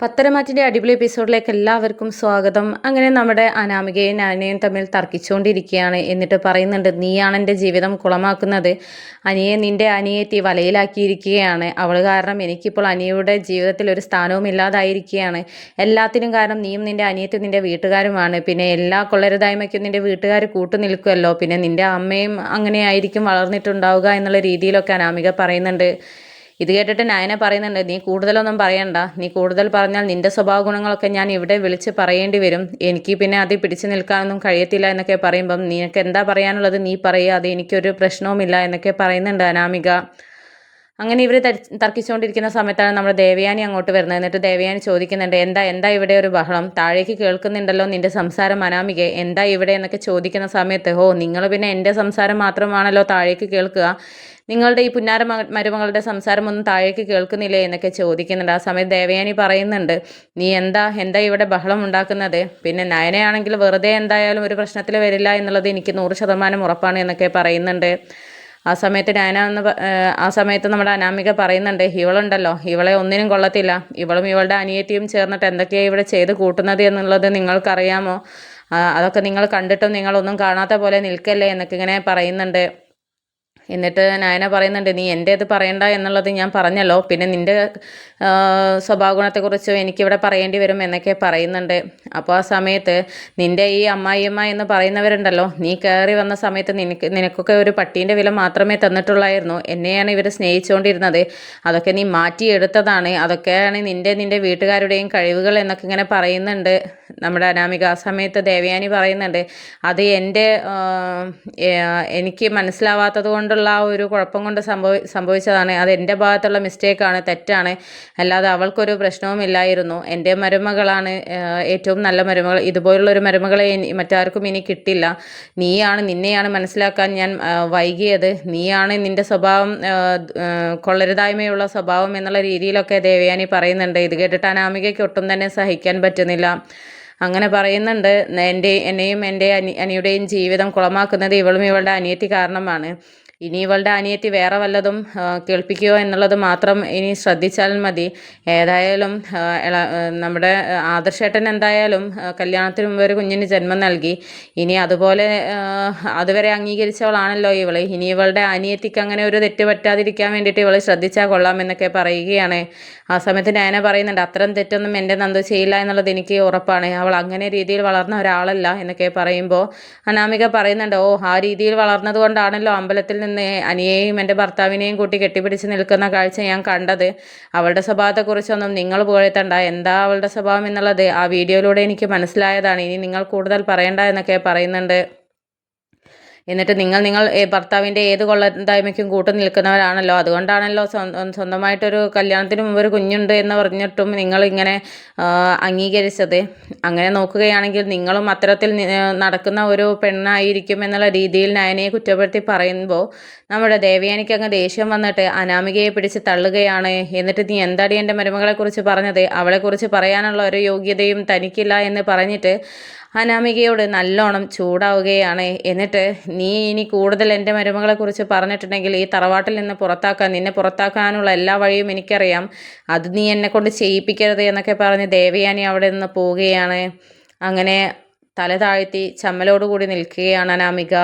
പത്തരമാറ്റിന്റെ അടിപൊളി എപ്പിസോഡിലേക്ക് എല്ലാവർക്കും സ്വാഗതം. അങ്ങനെ നമ്മുടെ അനാമികയും നാനയും തമ്മിൽ തർക്കിച്ചുകൊണ്ടിരിക്കുകയാണ് എന്നിട്ട് പറയുന്നുണ്ട് നീയാണ് എന്റെ ജീവിതം കുളമാക്കുന്നത്. അനിയെ നിന്റെ അനിയത്തി വലയിലാക്കിയിരിക്കുകയാണ്. അവൾ കാരണം എനിക്കിപ്പോൾ അനിയുടെ ജീവിതത്തിൽ ഒരു സ്ഥാനവും ഇല്ലാതായിരിക്കുകയാണ്. എല്ലാത്തിനും കാരണം നീയും നിന്റെ അനിയത്തും നിന്റെ വീട്ടുകാരുമാണ്. പിന്നെ എല്ലാ കൊള്ളരുതായ്മയ്ക്കും നിന്റെ വീട്ടുകാർ കൂട്ടു നിൽക്കുമല്ലോ പിന്നെ നിന്റെ അമ്മയും അങ്ങനെയായിരിക്കും വളർന്നിട്ടുണ്ടാവുക എന്നുള്ള രീതിയിലൊക്കെ അനാമിക പറയുന്നുണ്ട്. ഇത് കേട്ടിട്ട് നയന പറയുന്നുണ്ട് നീ കൂടുതലൊന്നും പറയണ്ട. നീ കൂടുതൽ പറഞ്ഞാൽ നിന്റെ സ്വഭാവ ഗുണങ്ങളൊക്കെ ഞാൻ ഇവിടെ വിളിച്ച് പറയേണ്ടി വരും. എനിക്ക് പിന്നെ അത് പിടിച്ചു നിൽക്കാനൊന്നും കഴിയത്തില്ല എന്നൊക്കെ പറയുമ്പം നിനക്ക് എന്താ പറയാനുള്ളത് നീ പറയുക. അത് എനിക്കൊരു പ്രശ്നവുമില്ല എന്നൊക്കെ പറയുന്നുണ്ട് അനാമിക. അങ്ങനെ ഇവർ തർക്കിച്ചുകൊണ്ടിരിക്കുന്ന സമയത്താണ് നമ്മുടെ ദേവയാനി അങ്ങോട്ട് വരുന്നത്. എന്നിട്ട് ദേവയാനി ചോദിക്കുന്നുണ്ട് എന്താ എന്താ ഇവിടെ ഒരു ബഹളം? താഴേക്ക് കേൾക്കുന്നുണ്ടല്ലോ നിന്റെ സംസാരം അനാമിക. എന്താ ഇവിടെ? എന്നൊക്കെ ചോദിക്കുന്ന സമയത്ത് ഓ നിങ്ങൾ പിന്നെ എന്റെ സംസാരം മാത്രമാണല്ലോ താഴേക്ക് കേൾക്കുക. നിങ്ങളുടെ ഈ പുന്നാര മരുമകളുടെ സംസാരമൊന്നും താഴേക്ക് കേൾക്കുന്നില്ലേ? എന്നൊക്കെ ചോദിക്കുന്നുണ്ട്. ആ സമയത്ത് ദേവയാനി പറയുന്നുണ്ട് നീ എന്താ എന്താ ഇവിടെ ബഹളം ഉണ്ടാക്കുന്നത്? പിന്നെ നയനയാണെങ്കിൽ വെറുതെ എന്തായാലും ഒരു പ്രശ്നത്തിൽ വരില്ല എന്നുള്ളത് എനിക്ക് നൂറ് ശതമാനം ഉറപ്പാണ് എന്നൊക്കെ പറയുന്നുണ്ട്. ആ സമയത്ത് ഡാന എന്ന് ആ സമയത്ത് നമ്മുടെ അനാമിക പറയുന്നുണ്ട് ഇവളുണ്ടല്ലോ ഇവളെ ഒന്നിനും കൊള്ളത്തില്ല. ഇവളും ഇവളുടെ അനിയത്തിയും ചേർന്നിട്ട് എന്തൊക്കെയാണ് ഇവിടെ ചെയ്ത് കൂട്ടുന്നത് എന്നുള്ളത് നിങ്ങൾക്കറിയാമോ? അതൊക്കെ നിങ്ങൾ കണ്ടിട്ടും നിങ്ങളൊന്നും കാണാത്ത പോലെ നിൽക്കല്ലേ എന്നൊക്കെ ഇങ്ങനെ പറയുന്നുണ്ട്. എന്നിട്ട് നായന പറയുന്നുണ്ട് നീ എന്റെ ഇത് പറയണ്ട എന്നുള്ളത് ഞാൻ പറഞ്ഞല്ലോ. പിന്നെ നിന്റെ സ്വഭാവ ഗുണത്തെക്കുറിച്ച് എനിക്കിവിടെ പറയേണ്ടി വരും എന്നൊക്കെ പറയുന്നുണ്ട്. അപ്പോൾ ആ സമയത്ത് നിന്റെ ഈ അമ്മായിയമ്മ എന്ന് പറയുന്നവരുണ്ടല്ലോ നീ കയറി വന്ന സമയത്ത് നിനക്ക് നിനക്കൊക്കെ ഒരു പട്ടീന്റെ വില മാത്രമേ തന്നിട്ടുള്ളായിരുന്നു. എന്നെയാണ് ഇവർ സ്നേഹിച്ചുകൊണ്ടിരുന്നത് അതൊക്കെ നീ മാറ്റിയെടുത്തതാണ്. അതൊക്കെയാണ് നിന്റെ നിന്റെ വീട്ടുകാരുടെയും കഴിവുകൾ എന്നൊക്കെ ഇങ്ങനെ പറയുന്നുണ്ട്. നമ്മുടെ അനാമിക ആ സമയത്ത് ദേവയാനി പറയുന്നുണ്ട് അത് എന്റെ എനിക്ക് മനസ്സിലാവാത്തത് കൊണ്ടുള്ള ആ ഒരു കുഴപ്പം കൊണ്ട് സംഭവി സംഭവിച്ചതാണ്. അത് എന്റെ ഭാഗത്തുള്ള മിസ്റ്റേക്കാണ് തെറ്റാണ്. അല്ലാതെ അവൾക്കൊരു പ്രശ്നവും ഇല്ലായിരുന്നു. എന്റെ മരുമകളാണ് ഏറ്റവും നല്ല മരുമകൾ. ഇതുപോലുള്ള ഒരു മരുമകളെ മറ്റാർക്കും ഇനി കിട്ടില്ല. നീയാണ് നിന്നെയാണ് മനസ്സിലാക്കാൻ ഞാൻ വൈകിയത്. നീയാണ് നിന്റെ സ്വഭാവം കൊള്ളരുതായ്മയുള്ള സ്വഭാവം എന്നുള്ള രീതിയിലൊക്കെ ദേവയാനി പറയുന്നുണ്ട്. ഇത് കേട്ടിട്ട് അനാമികയ്ക്ക് ഒട്ടും തന്നെ സഹിക്കാൻ പറ്റുന്നില്ല. അങ്ങനെ പറയുന്നുണ്ട്. എന്റെ എന്നെയും എന്റെ അനി അനിയുടെയും ജീവിതം കുളമാക്കുന്നത് ഇവളും ഇവളുടെ അനിയത്തി കാരണമാണ്. ഇനി ഇവളുടെ അനിയത്തി വേറെ വല്ലതും കേൾപ്പിക്കുകയോ എന്നുള്ളത് മാത്രം ഇനി ശ്രദ്ധിച്ചാൽ മതി. ഏതായാലും നമ്മുടെ ആദർശേട്ടൻ എന്തായാലും കല്യാണത്തിന് മുമ്പ് ഒരു കുഞ്ഞിന് ജന്മം നൽകി. ഇനി അതുപോലെ അതുവരെ അംഗീകരിച്ചവളാണല്ലോ ഇവൾ. ഇനി ഇവളുടെ അനിയത്തിക്ക് അങ്ങനെ ഒരു തെറ്റ് പറ്റാതിരിക്കാൻ വേണ്ടിയിട്ട് ഇവളെ ശ്രദ്ധിച്ചാൽ കൊള്ളാം എന്നൊക്കെ പറയുകയാണ്. ആ സമയത്ത് നയന പറയുന്നുണ്ട് അത്തരം തെറ്റൊന്നും എന്റെ നന്ദു ചെയ്യില്ല എന്നുള്ളത് എനിക്ക് ഉറപ്പാണ്. അവൾ അങ്ങനെ രീതിയിൽ വളർന്ന ഒരാളല്ല എന്നൊക്കെ പറയുമ്പോൾ അനാമിക പറയുന്നുണ്ട് ഓ ആ രീതിയിൽ വളർന്നത് കൊണ്ടാണല്ലോ അമ്പലത്തിൽ അനിയെയും എന്റെ ഭർത്താവിനെയും കൂട്ടി കെട്ടിപ്പിടിച്ച് നിൽക്കുന്ന കാഴ്ച ഞാൻ കണ്ടത്. അവളുടെ സ്വഭാവത്തെക്കുറിച്ചൊന്നും നിങ്ങൾ പുകഴ്ത്തണ്ട. എന്താ അവളുടെ സ്വഭാവം എന്നുള്ളത് ആ വീഡിയോയിലൂടെ എനിക്ക് മനസ്സിലായതാണ്. ഇനി നിങ്ങൾ കൂടുതൽ പറയണ്ട എന്നൊക്കെ പറയുന്നുണ്ട്. എന്നിട്ട് നിങ്ങൾ നിങ്ങൾ ഭർത്താവിന്റെ ഏത് കൊള്ളന്തായ്മയ്ക്കും കൂട്ടു നിൽക്കുന്നവരാണല്ലോ. അതുകൊണ്ടാണല്ലോ സ്വന്തമായിട്ടൊരു കല്യാണത്തിന് മുമ്പ് ഒരു കുഞ്ഞുണ്ട് എന്ന് പറഞ്ഞിട്ടും നിങ്ങൾ ഇങ്ങനെ അംഗീകരിച്ചത്. അങ്ങനെ നോക്കുകയാണെങ്കിൽ നിങ്ങളും അത്തരത്തിൽ നടക്കുന്ന ഒരു പെണ്ണായിരിക്കും എന്നുള്ള രീതിയിൽ നയനയെ കുറ്റപ്പെടുത്തി പറയുമ്പോൾ നമ്മുടെ ദേവയാനിക്ക് അങ്ങ് ദേഷ്യം വന്നിട്ട് അനാമികയെ പിടിച്ച് തള്ളുകയാണ്. എന്നിട്ട് നീ എന്താടി എന്റെ മരുമകളെക്കുറിച്ച് പറഞ്ഞത്? അവളെക്കുറിച്ച് പറയാനുള്ള ഒരു യോഗ്യതയും തനിക്കില്ല എന്ന് പറഞ്ഞിട്ട് അനാമികയോട് നല്ലോണം ചൂടാവുകയാണ്. എന്നിട്ട് നീ ഇനി കൂടുതൽ എന്റെ മരുമകളെക്കുറിച്ച് പറഞ്ഞിട്ടുണ്ടെങ്കിൽ ഈ തറവാട്ടിൽ നിന്ന് പുറത്താക്കാൻ നിന്നെ പുറത്താക്കാനുള്ള എല്ലാ വഴിയും എനിക്കറിയാം. അത് നീ എന്നെ കൊണ്ട് ചെയ്യിപ്പിക്കരുത് എന്നൊക്കെ പറഞ്ഞ് ദേവയാനി അവിടെ നിന്ന് പോവുകയാണ്. അങ്ങനെ തല താഴ്ത്തി ചമ്മലോടുകൂടി നിൽക്കുകയാണ് അനാമിക.